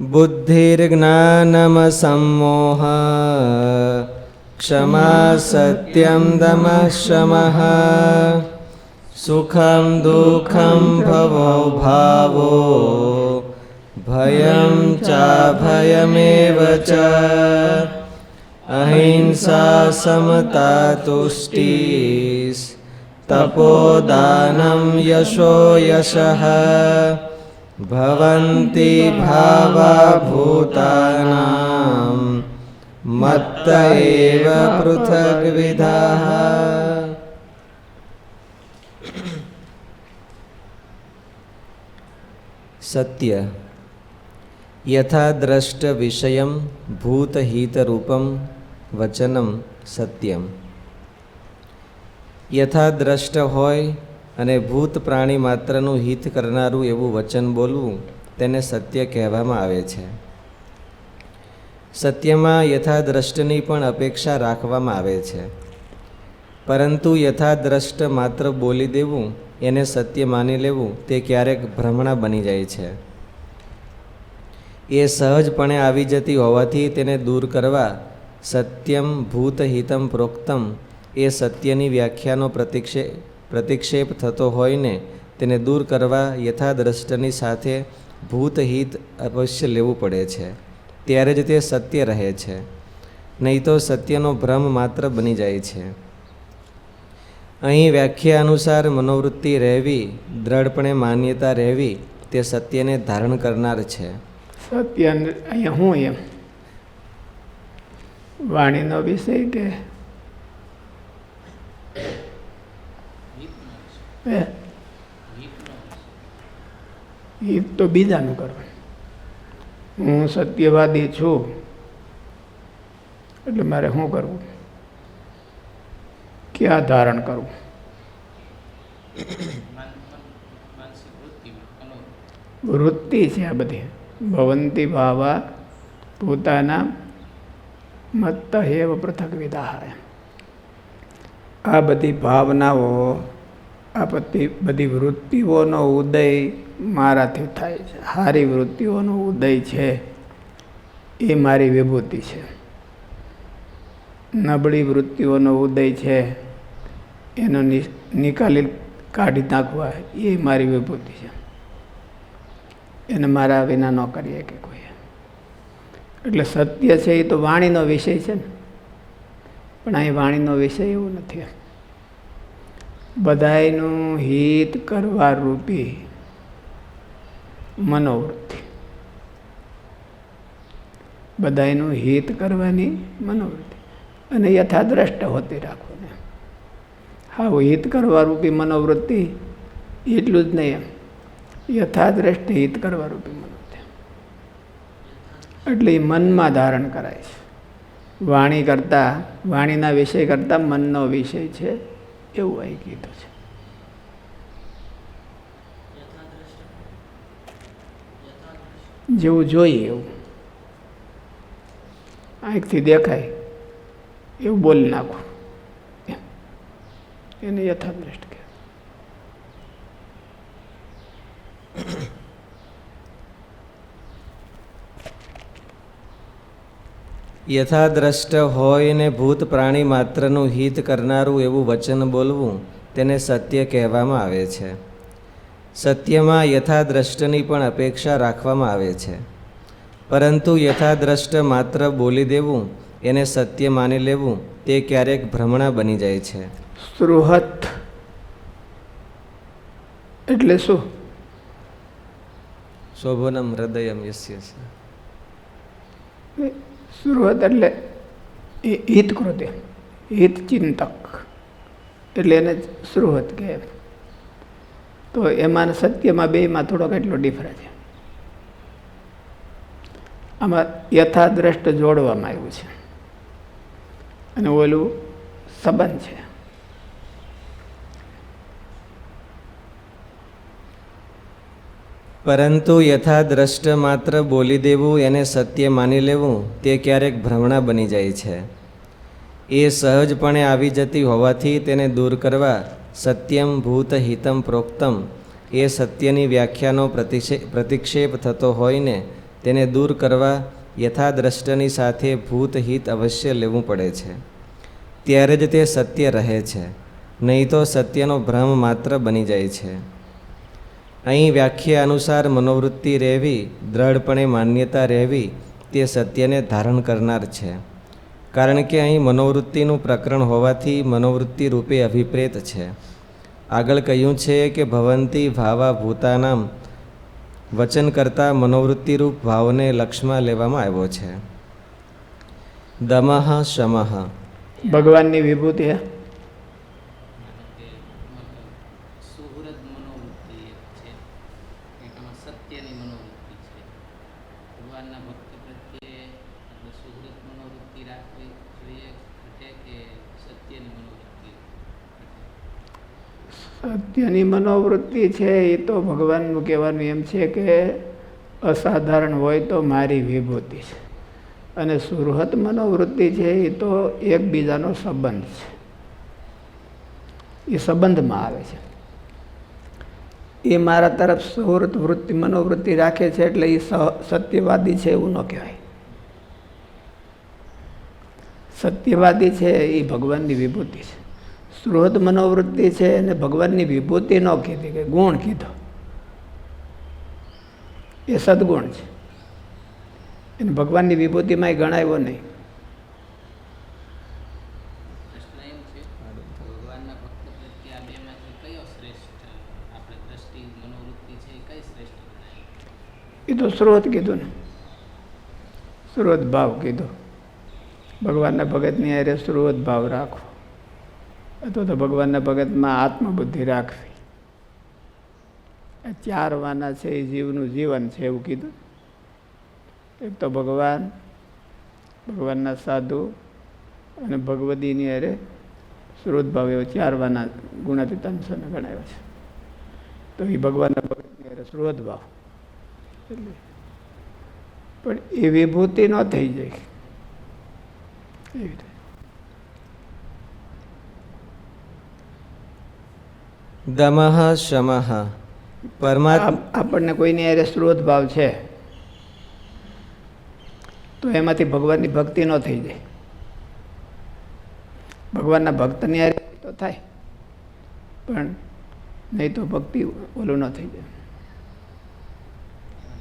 बुद्धिर्ज्ञानमसम्मोह क्षमा सत्यं दमः शमः सुखं दुःखं भवो भावो भयं चाभयमेव च अहिंसा समता तुष्टिस् तपोदानं यशो यशः भवन्ति भावा भूतानां मत्त एव पृथग्विधाः सत्य यथा द्रष्ट विषयं भूतहितरूपं વચનમ સત્યમ યથા દ્રષ્ટ હોય અને ભૂત પ્રાણી માત્રનું હિત કરનારું એવું વચન બોલવું તેને સત્ય કહેવામાં આવે છે. સત્યમાં યથાદ્રષ્ટની પણ અપેક્ષા રાખવામાં આવે છે. પરંતુ યથાદ્રષ્ટ માત્ર બોલી દેવું, એને સત્ય માની લેવું, તે ક્યારેક ભ્રમણા બની જાય છે. એ સહજપણે આવી જતી હોવાથી તેને દૂર કરવા, સત્યમ ભૂતહિતમ પ્રોક્તમ, એ સત્યની વ્યાખ્યાનો પ્રતિક્ષે પ્રતિક્ષેપ થતો હોયને તેને દૂર કરવા યથાદ્રષ્ટની સાથે ભૂતહિત અવશ્ય લેવું પડે છે. ત્યારે જ તે સત્ય રહે છે. નહીં તો સત્યનો ભ્રમ માત્ર બની જાય છે. અહીં વ્યાખ્યા અનુસાર મનોવૃત્તિ રહેવી, દ્રઢપણે માન્યતા રહેવી, તે સત્યને ધારણ કરનાર છે. સત્ય અહીંયા હું એમ? વાણીનો વિષય કે હિત તો બીજાનું કરવાનું. હું સત્યવાદી છું. એટલે મારે શું કરવું? ક્યાં ધારણ કરવું? વૃત્તિ છે આ બધી. ભવંતી ભાવા પોતાના મત્ત હેવ પૃથક વિદાહ આ બધી ભાવનાઓ આ બધી બધી વૃત્તિઓનો ઉદય મારાથી થાય છે. સારી વૃત્તિઓનો ઉદય છે એ મારી વિભૂતિ છે. નબળી વૃત્તિઓનો ઉદય છે એનો નિકાલી કાઢી નાખવા એ મારી વિભૂતિ છે. એને મારા વિના ન કરીએ કે કોઈ. એટલે સત્ય છે એ તો વાણીનો વિષય છે ને. પણ અહીં વાણીનો વિષય એવું નથી. બધાયનું હિત કરવા રૂપી મનોવૃત્તિ. બધાયનું હિત કરવાની મનોવૃત્તિ. અને યથાદ્રષ્ટ હોતી રાખવું હા હિત કરવા રૂપી મનોવૃત્તિ એટલું જ નહીં એમ. યથાદ્રષ્ટ હિત કરવા રૂપી મનોવૃત્તિ. એટલે એ મનમાં ધારણ કરાય છે. વાણી કરતાં, વાણીના વિષય કરતાં મનનો વિષય છે. એવું અહીં કીધું છે. જેવું જોઈએ એવું. આંખથી દેખાય એવું બોલી નાખું. એને યથાદ્રષ્ટ કહે યથાદ્રષ્ટ હોય ને ભૂત પ્રાણી માત્રનું હિત કરનારું એવું વચન બોલવું તેને સત્ય કહેવામાં આવે છે. સત્યમાં યથાદ્રષ્ટની પણ અપેક્ષા રાખવામાં આવે છે. પરંતુ યથાદ્રષ્ટ માત્ર બોલી દેવું એને સત્ય માની લેવું તે ક્યારેક ભ્રમણા બની જાય છે. સૃહત. એટલે શું? શોભનમ હૃદયમ યસ્ય છે સૃહત એટલે એ હિતકૃતિ હિતચિંતક એટલે એને સૃહત કહે. તો એમાં સત્યમાં બેમાં થોડોક એટલો ડિફરન્સ છે. આમાં યથાદ્રષ્ટ જોડવામાં આવ્યું છે. અને ઓલું સંબંધ છે. પરંતુ યથાદ્રષ્ટ માત્ર બોલી દેવું, એને સત્ય માની લેવું, તે ક્યારેક ભ્રમણા બની જાય છે. એ સહજપણે આવી જતી હોવાથી તેને દૂર કરવા સત્યમ ભૂત હિતમ પ્રોક્તમ, એ સત્યની વ્યાખ્યાનો પ્રતિક્ષે પ્રતિક્ષેપ થતો હોયને તેને દૂર કરવા યથાદ્રષ્ટની સાથે ભૂત હિત અવશ્ય લેવું પડે છે. ત્યારે જ તે સત્ય રહે છે, નહીં તો સત્યનો ભ્રમ માત્ર બની જાય છે. અહીં વ્યાખ્યા અનુસાર મનોવૃત્તિ રહેવી, દ્રઢપણે માન્યતા રહેવી, તે સત્યને ધારણ કરનાર છે. કારણ કે અહીં મનોવૃત્તિનું પ્રકરણ હોવાથી મનોવૃત્તિ રૂપે અભિપ્રેત છે. આગળ કહ્યું છે કે ભવંતી ભાવા ભૂતાનામ વચન કરતાં મનોવૃત્તિરૂપ ભાવને લક્ષમાં લેવામાં આવ્યો છે. દમઃ, શમઃ. ભગવાનની વિભૂતિ હે સુહૃદ મનોવૃત્તિ એક છે એક આમાં સત્યની મનોવૃત્તિ છે ભગવાનના ભક્ત પ્રત્યે સુહૃદ મનોવૃત્તિ રાખવી જોઈએ ઘટે કે સત્યની મનોવૃત્તિ સત્યની મનોવૃત્તિ છે એ તો ભગવાનનું કહેવાનું એમ છે કે અસાધારણ હોય તો મારી વિભૂતિ છે. અને સુરહત મનોવૃત્તિ છે એ તો એકબીજાનો સંબંધ છે. એ સંબંધમાં આવે છે. એ મારા તરફ સુહૃત વૃત્તિ મનોવૃત્તિ રાખે છે એટલે એ સત્યવાદી છે એવું ન કહેવાય. સત્યવાદી છે એ ભગવાનની વિભૂતિ છે. સ્રોત મનોવૃત્તિ છે અને ભગવાનની વિભૂતિ ન કીધી કે ગુણ કીધો. એ સદગુણ છે. એને ભગવાનની વિભૂતિમાં ગણાયો નહીં. એ તો સ્રોત કીધું ને. સ્રોત ભાવ કીધો. ભગવાનના ભગતની અરે સ્રોત ભાવ રાખવો અથવા તો ભગવાનના ભગતમાં આત્મબુદ્ધિ રાખવી. આ ચાર વાના છે, એ જીવનું જીવન છે એવું કીધું. એક તો ભગવાન, ભગવાનના સાધુ અને ભગવદીની અરે સ્રોત ભાવ એવો ચાર વાના ગુણાતીતાંશને ગણાવ્યો છે. તો એ ભગવાનના ભગતની અરે સ્રોત ભાવ. એટલે પણ એ વિભૂતિ ન થઈ જાય. એવી દમહ શમહ પરમાત્મા આપણને કોઈની અરે સ્રોત ભાવ છે? તો એમાંથી ભગવાનની ભક્તિ ન થઈ જાય. ભગવાનના ભક્તની હારે તો થાય. પણ નહીં તો ભક્તિ ઓલું ન થઈ જાય.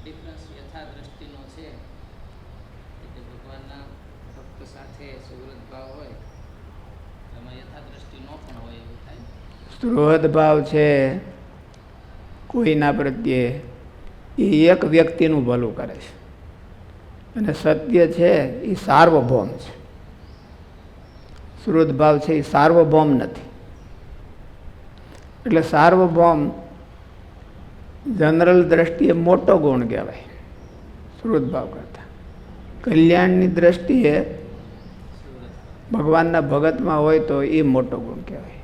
ડિફરન્સ યથા દ્રષ્ટિનો છે ભગવાનના ભક્ત સાથે સુહૃદ ભાવ હોય, એમાં સ્રોત ભાવ છે કોઈના પ્રત્યે એ એક વ્યક્તિનું ભલું કરે છે. અને સત્ય છે એ સાર્વભૌમ છે. સ્રોત ભાવ છે એ સાર્વભૌમ નથી. એટલે સાર્વભૌમ જનરલ દ્રષ્ટિએ મોટો ગુણ કહેવાય સ્રોત ભાવ કરતાં. કલ્યાણની દ્રષ્ટિએ ભગવાનના ભગતમાં હોય તો એ મોટો ગુણ કહેવાય.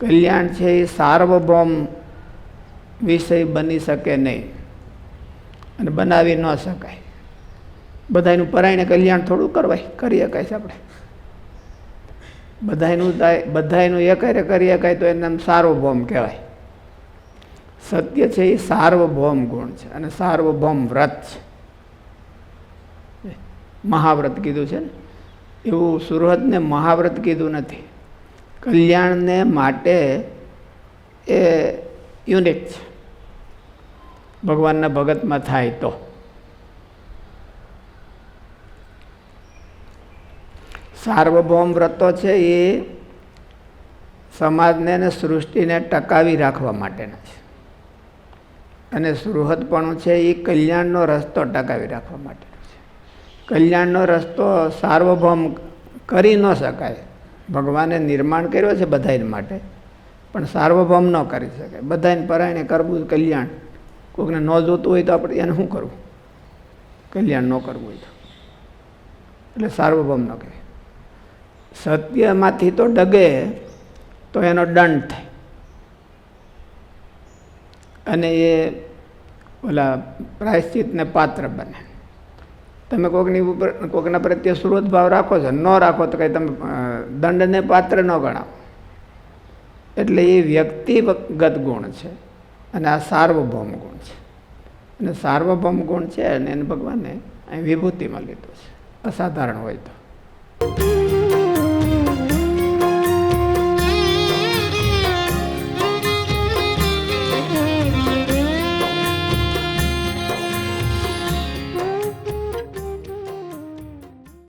કલ્યાણ છે એ સાર્વભૌમ વિષય બની શકે નહીં અને બનાવી ન શકાય. બધાયનું પરાયણે કલ્યાણ થોડું કરવાય, કરી શકાય છે આપણે. બધાયનું દાય- બધાયનું એકારે કરી શકાય તો એને સાર્વભૌમ કહેવાય. સત્ય છે એ સાર્વભૌમ ગુણ છે અને સાર્વભૌમ વ્રત છે. મહાવ્રત કીધું છે ને? એવું સુરહદને મહાવ્રત કીધું નથી. કલ્યાણને માટે એ યુનિક છે. ભગવાનના ભગતમાં થાય તો. સાર્વભૌમ વ્રતો છે એ સમાજને અને સૃષ્ટિને ટકાવી રાખવા માટેના છે. અને સુહૃદપણું છે એ કલ્યાણનો રસ્તો ટકાવી રાખવા માટેનો. છે કલ્યાણનો રસ્તો સાર્વભૌમ કરી ન શકાય. ભગવાને નિર્માણ કર્યો છે બધાને માટે. પણ સાર્વભૌમ ન કરી શકાય. બધાને પરાયણે કરવું કલ્યાણ. કોઈકને ન જોતું હોય તો આપણે એને શું કરવું? કલ્યાણ ન કરવું હોય તો. એટલે સાર્વભૌમ ન કહે સત્યમાંથી તો ડગે તો એનો દંડ થાય. અને એ ઓલા પ્રાયશ્ચિતને પાત્ર બને. તમે કોઈકની ઉપર કોઈકના પ્રત્યે સુરત ભાવ રાખો છો, ન રાખો તો કંઈ તમે દંડને પાત્ર ન ગણાવો. એટલે એ વ્યક્તિગત ગુણ છે અને આ સાર્વભૌમ ગુણ છે. અને સાર્વભૌમ ગુણ છે અને એને ભગવાને અહીં વિભૂતિમાં લીધો છે. અસાધારણ હોય તો.